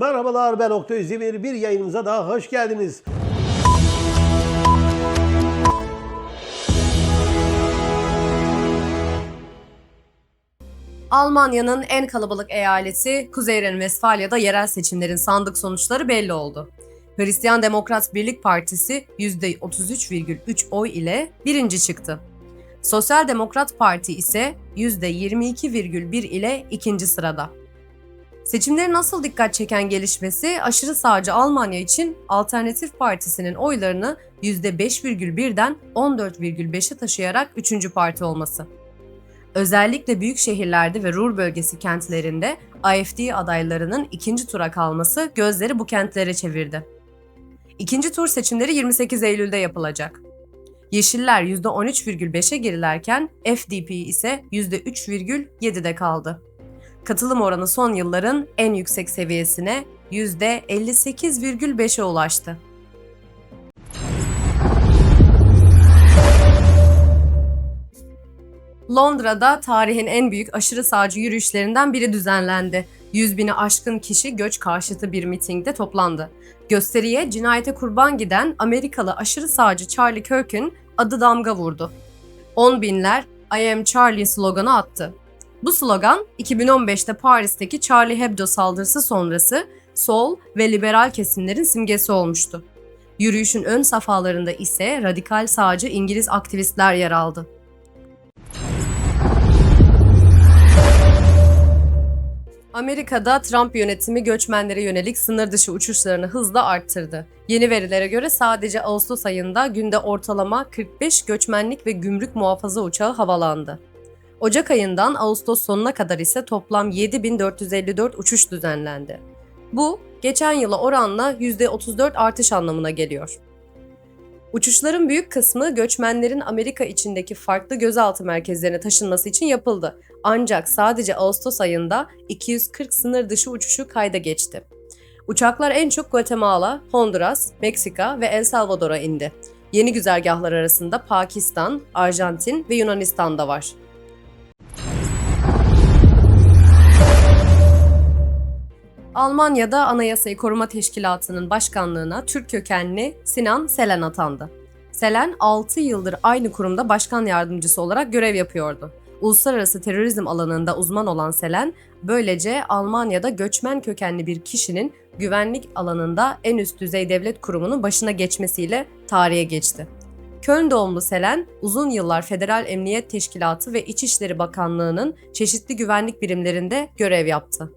Merhabalar ben Oktay Özdemir. Bir yayınımıza daha hoş geldiniz. Almanya'nın en kalabalık eyaleti Kuzey Ren-Vesfalya'da yerel seçimlerin sandık sonuçları belli oldu. Hristiyan Demokrat Birlik Partisi %33,3 oy ile birinci çıktı. Sosyal Demokrat Parti ise %22,1 ile ikinci sırada. Seçimlerin nasıl dikkat çeken gelişmesi aşırı sağcı Almanya için Alternatif Partisi'nin oylarını %5,1'den 14,5'e taşıyarak üçüncü parti olması. Özellikle büyük şehirlerde ve Ruhr bölgesi kentlerinde AFD adaylarının ikinci tura kalması gözleri bu kentlere çevirdi. İkinci tur seçimleri 28 Eylül'de yapılacak. Yeşiller %13,5'e gerilerken FDP ise %3,7'de kaldı. Katılım oranı son yılların en yüksek seviyesine %58,5'e ulaştı. Londra'da tarihin en büyük aşırı sağcı yürüyüşlerinden biri düzenlendi. 100 bini aşkın kişi göç karşıtı bir mitingde toplandı. Gösteriye cinayete kurban giden Amerikalı aşırı sağcı Charlie Kirk'ün adı damga vurdu. 10 binler I am Charlie sloganı attı. Bu slogan 2015'te Paris'teki Charlie Hebdo saldırısı sonrası sol ve liberal kesimlerin simgesi olmuştu. Yürüyüşün ön safhalarında ise radikal sağcı İngiliz aktivistler yer aldı. Amerika'da Trump yönetimi göçmenlere yönelik sınır dışı uçuşlarını hızla arttırdı. Yeni verilere göre sadece Ağustos ayında günde ortalama 45 göçmenlik ve gümrük muhafaza uçağı havalandı. Ocak ayından Ağustos sonuna kadar ise toplam 7454 uçuş düzenlendi. Bu, geçen yıla oranla %34 artış anlamına geliyor. Uçuşların büyük kısmı göçmenlerin Amerika içindeki farklı gözaltı merkezlerine taşınması için yapıldı. Ancak sadece Ağustos ayında 240 sınır dışı uçuşu kayda geçti. Uçaklar en çok Guatemala, Honduras, Meksika ve El Salvador'a indi. Yeni güzergahlar arasında Pakistan, Arjantin ve Yunanistan da var. Almanya'da Anayasayı Koruma Teşkilatı'nın başkanlığına Türk kökenli Sinan Selen atandı. Selen 6 yıldır aynı kurumda başkan yardımcısı olarak görev yapıyordu. Uluslararası terörizm alanında uzman olan Selen, böylece Almanya'da göçmen kökenli bir kişinin güvenlik alanında en üst düzey devlet kurumunun başına geçmesiyle tarihe geçti. Köln doğumlu Selen, uzun yıllar Federal Emniyet Teşkilatı ve İçişleri Bakanlığı'nın çeşitli güvenlik birimlerinde görev yaptı.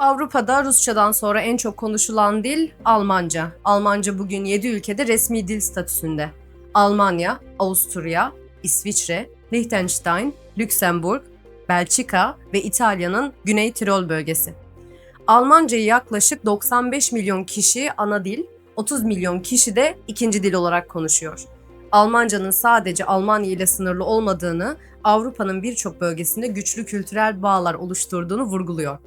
Avrupa'da Rusçadan sonra en çok konuşulan dil Almanca. Almanca bugün 7 ülkede resmi dil statüsünde. Almanya, Avusturya, İsviçre, Liechtenstein, Lüksemburg, Belçika ve İtalya'nın Güney Tirol bölgesi. Almancayı yaklaşık 95 milyon kişi ana dil, 30 milyon kişi de ikinci dil olarak konuşuyor. Almancanın sadece Almanya ile sınırlı olmadığını, Avrupa'nın birçok bölgesinde güçlü kültürel bağlar oluşturduğunu vurguluyor.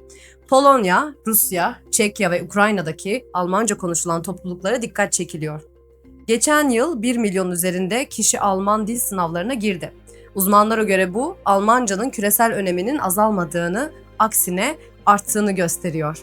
Polonya, Rusya, Çekya ve Ukrayna'daki Almanca konuşulan topluluklara dikkat çekiliyor. Geçen yıl 1 milyon üzerinde kişi Alman dil sınavlarına girdi. Uzmanlara göre bu, Almancanın küresel öneminin azalmadığını, aksine arttığını gösteriyor.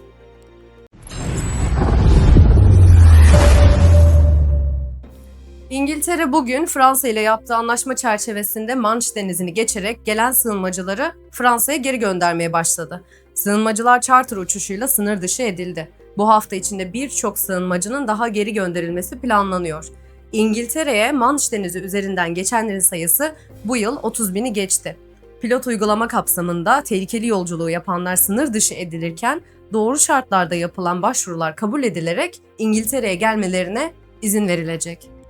İngiltere bugün Fransa ile yaptığı anlaşma çerçevesinde Manş Denizi'ni geçerek gelen sığınmacıları Fransa'ya geri göndermeye başladı. Sığınmacılar charter uçuşuyla sınır dışı edildi. Bu hafta içinde birçok sığınmacının daha geri gönderilmesi planlanıyor. İngiltere'ye Manş Denizi üzerinden geçenlerin sayısı bu yıl 30 bini geçti. Pilot uygulama kapsamında tehlikeli yolculuğu yapanlar sınır dışı edilirken doğru şartlarda yapılan başvurular kabul edilerek İngiltere'ye gelmelerine izin verilecek.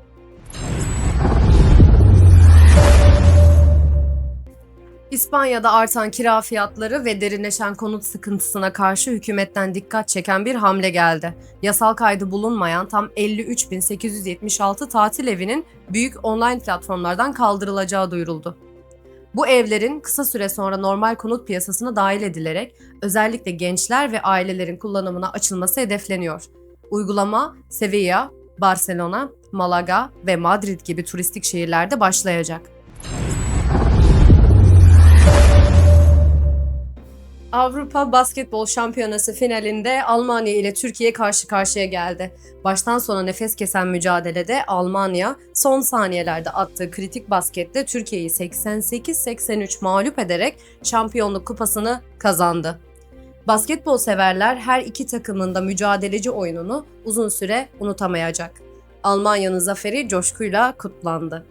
İspanya'da artan kira fiyatları ve derinleşen konut sıkıntısına karşı hükümetten dikkat çeken bir hamle geldi. Yasal kaydı bulunmayan tam 53.876 tatil evinin büyük online platformlardan kaldırılacağı duyuruldu. Bu evlerin kısa süre sonra normal konut piyasasına dahil edilerek özellikle gençler ve ailelerin kullanımına açılması hedefleniyor. Uygulama Sevilla, Barcelona, Malaga ve Madrid gibi turistik şehirlerde başlayacak. Avrupa Basketbol Şampiyonası finalinde Almanya ile Türkiye karşı karşıya geldi. Baştan sona nefes kesen mücadelede Almanya son saniyelerde attığı kritik basketle Türkiye'yi 88-83 mağlup ederek şampiyonluk kupasını kazandı. Basketbol severler her iki takımın da mücadeleci oyununu uzun süre unutamayacak. Almanya'nın zaferi coşkuyla kutlandı.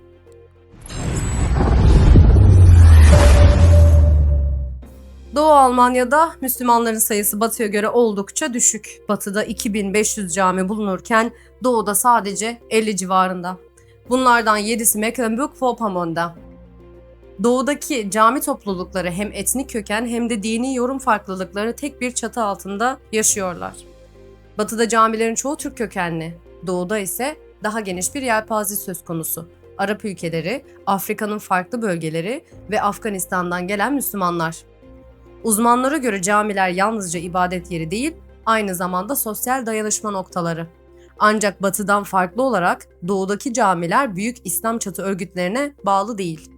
Doğu Almanya'da Müslümanların sayısı Batı'ya göre oldukça düşük. Batı'da 2500 cami bulunurken Doğu'da sadece 50 civarında. Bunlardan 7'si Mecklenburg-Vorpommern'da. Doğudaki cami toplulukları hem etnik köken hem de dini yorum farklılıkları tek bir çatı altında yaşıyorlar. Batı'da camilerin çoğu Türk kökenli, Doğu'da ise daha geniş bir yelpaze söz konusu. Arap ülkeleri, Afrika'nın farklı bölgeleri ve Afganistan'dan gelen Müslümanlar. Uzmanlara göre camiler yalnızca ibadet yeri değil, aynı zamanda sosyal dayanışma noktaları. Ancak batıdan farklı olarak doğudaki camiler büyük İslam çatı örgütlerine bağlı değil.